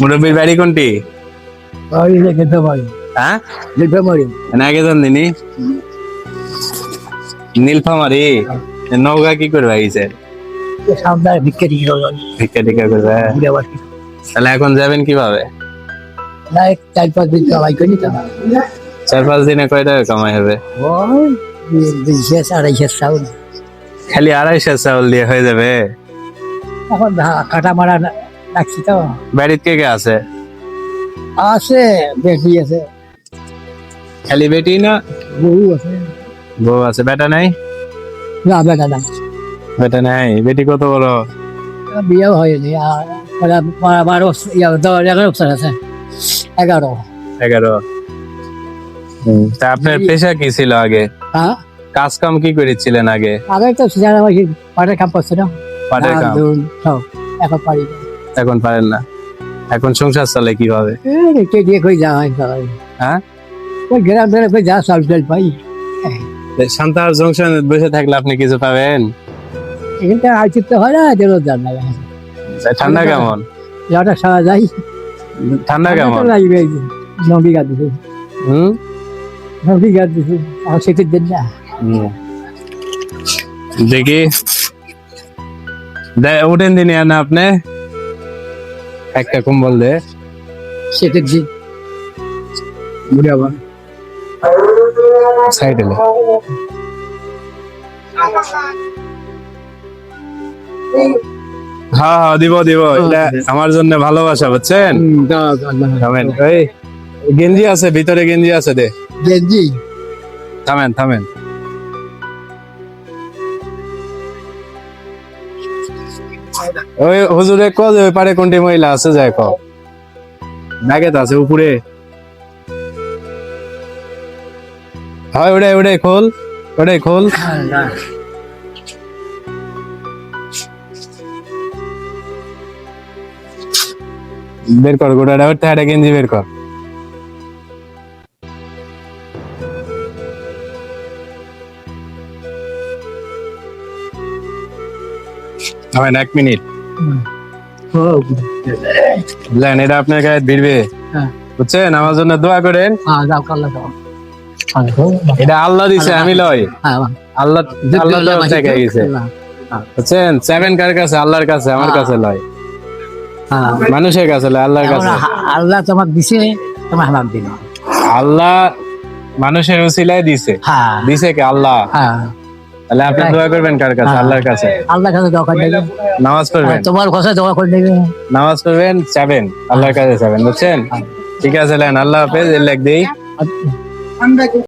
মুরব্বীর বাড়ি কোনটি? খেতে হ্যাঁ? খেতে পারি আগে জান দিনি নীলফামারি? নৌকা কি করবে আইছে সামনে ভিক্ষে দিয়ে গেল ভিক্ষা টিকা করবে? তাহলে এখন যাবেন কীভাবে? না চার পাঁচ দিন কামাই করি তো। চার পাঁচ দিনে কয় টাকা কামাই হবে? চাউল। খালি আড়াইশো চাউল দিয়ে হয়ে যাবে? এখন কাটা মারা রাখছি তো। বাড়িতে কে কে আছে? আছে বেশি আছে। খালি বেটি না? বহু আছে। বউ আছে বেটা নাই? না বেটা নাই। বেটা নাই বেটি কত বড়? বিয়েও হয়নি আর বারো- ইয়া, এগারো বছর আছে। এগারো। এগারো। তা আপনার পেশা কি ছিল আগে? হ্যাঁ? কাজ কাম কি করেছিলেন আগে? আগে তো মাসি পাটের কাম করছে না। পাটের কাম? এখন পারি না। এখন পারেন না। এখন সংসার চলে কীভাবে? দিয়ে কই যাওয়া হয় হ্যাঁ? ওই গ্রাম ধরে কই যা চাল টাল পাই। সান্তার জংশন বসে থাকলে আপনি কিছু পাবেন? এখানটা আইচিত হয় না দেড় জান না ঠান্ডা কেমন? যাটা সারা যাই ঠান্ডা কেমন? লাগবে নবী দিছে হুম? নবী গাছ। দিছে আর দিন না। দেখি। দিন না আপনি? একটা কম্বল দে। শীতের দিন ঘুরে আবার। সাইডে। হ্যাঁ হ্যাঁ দিব দিব। এটা আমার জন্য ভালোবাসা বুঝছেন? থামেন। এই গেঞ্জি আছে ভিতরে গেঞ্জি আছে দে। গেঞ্জি? থামেন থামেন। ওই হুজুরে ক যে ওই পারে কোনটি মহিলা আছে যায় ক ব্যাগে তো আছে উপরে। হয় ওটাই ওটাই খোল ওটাই খোল। বের কর গোটা ওর গেঞ্জি বের কর। থামেন এক মিনিট। বুঝলেন এটা আপনার গায়ে ভিড়বে হ্যাঁ। বুঝছেন? আমার জন্য দোয়া করেন। হ্যাঁ যাও এটা আল্লাহ দিছে আমি লয় আল্লাহ আল্লাহ থেকে গেছে বুঝছেন? সেভেন কার কাছে? আল্লাহর কাছে আমার হ্যাঁ। কাছে লয়। হ্যাঁ। মানুষের কাছে লয় আল্লাহর কাছে। আল্লাহ তোমার দিছে তোমার দিল। আল্লাহ মানুষের উসিলায় দিছে। হ্যাঁ। দিছে কি? আল্লাহ। হ্যাঁ। তাহলে আপনি দোয়া করবেন কার কাছে? হ্যাঁ। আল্লাহর কাছে। আল্লাহর কাছে দোয়া করবেন। নামাজ পড়বেন। তোমার কাছে দোয়া করবেন। নামাজ পড়বেন যাবেন আল্লাহর কাছে চাবেন বুঝছেন? ঠিক আছে লেন আল্লাহ হাফেজ এর লেখ দেই।